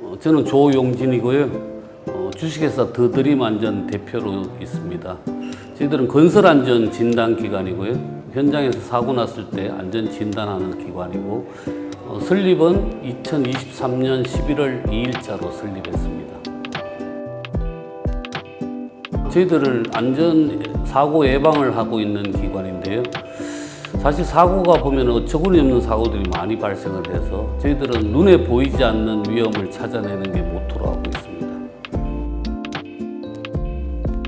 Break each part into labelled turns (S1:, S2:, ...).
S1: 어, 저는 조용진이고요. 어, 주식회사 더드림 안전 대표로 있습니다. 저희들은 건설 안전 진단 기관이고요. 현장에서 사고 났을 때 안전 진단하는 기관이고 어, 설립은 2023년 11월 2일자로 설립했습니다. 저희들을 안전 사고 예방을 하고 있는 기관인데요. 사실 사고가 보면 어처구니 없는 사고들이 많이 발생을 해서 저희들은 눈에 보이지 않는 위험을 찾아내는 게 모토로 하고 있습니다.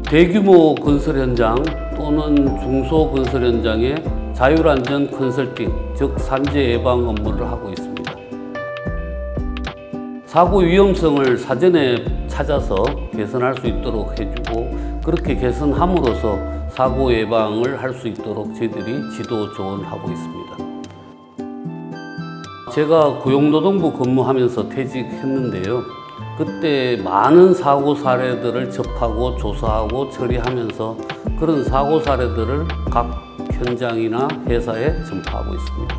S1: 대규모 건설 현장 또는 중소 건설 현장에 자율안전 컨설팅, 즉 산재 예방 업무를 하고 있습니다. 사고 위험성을 사전에 찾아서 개선할 수 있도록 해주고 그렇게 개선함으로써 사고 예방을 할 수 있도록 저희들이 지도 조언하고 있습니다. 제가 고용노동부 근무하면서 퇴직했는데요. 그때 많은 사고 사례들을 접하고 조사하고 처리하면서 그런 사고 사례들을 각 현장이나 회사에 전파하고 있습니다.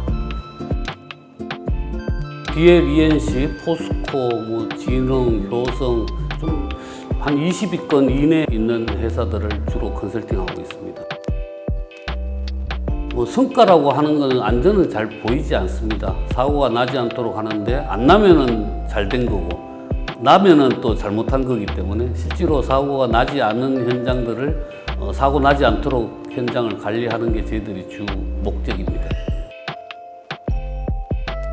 S1: DL, ENC, 포스코, 뭐 진흥, 효성 좀 한 20위권 이내에 있는 회사들을 주로 컨설팅하고 있습니다. 뭐 성과라고 하는 것은 안전은 잘 보이지 않습니다. 사고가 나지 않도록 하는데 안 나면은 잘 된 거고 나면은 또 잘못한 거기 때문에 실제로 사고가 나지 않는 현장들을 어, 사고 나지 않도록 현장을 관리하는 게 저희들이 주 목적입니다.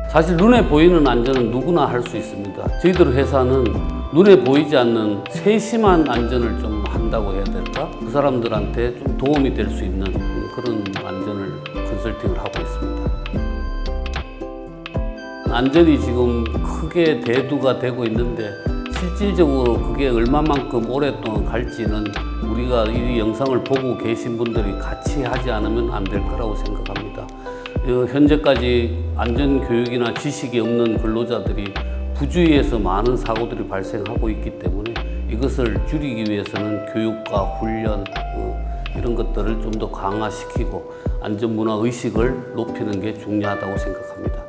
S1: 사실 눈에 보이는 안전은 누구나 할 수 있습니다. 저희들 회사는 눈에 보이지 않는 세심한 안전을 좀 한다고 해야 될까? 그 사람들한테 좀 도움이 될 수 있는 그런 안전을 컨설팅을 하고 있습니다. 안전이 지금 크게 대두가 되고 있는데 실질적으로 그게 얼마만큼 오랫동안 갈지는 우리가 이 영상을 보고 계신 분들이 같이 하지 않으면 안 될 거라고 생각합니다. 어, 현재까지 안전 교육이나 지식이 없는 근로자들이 부주의해서 많은 사고들이 발생하고 있기 때문에 이것을 줄이기 위해서는 교육과 훈련 어, 이런 것들을 좀 더 강화시키고 안전 문화 의식을 높이는 게 중요하다고 생각합니다.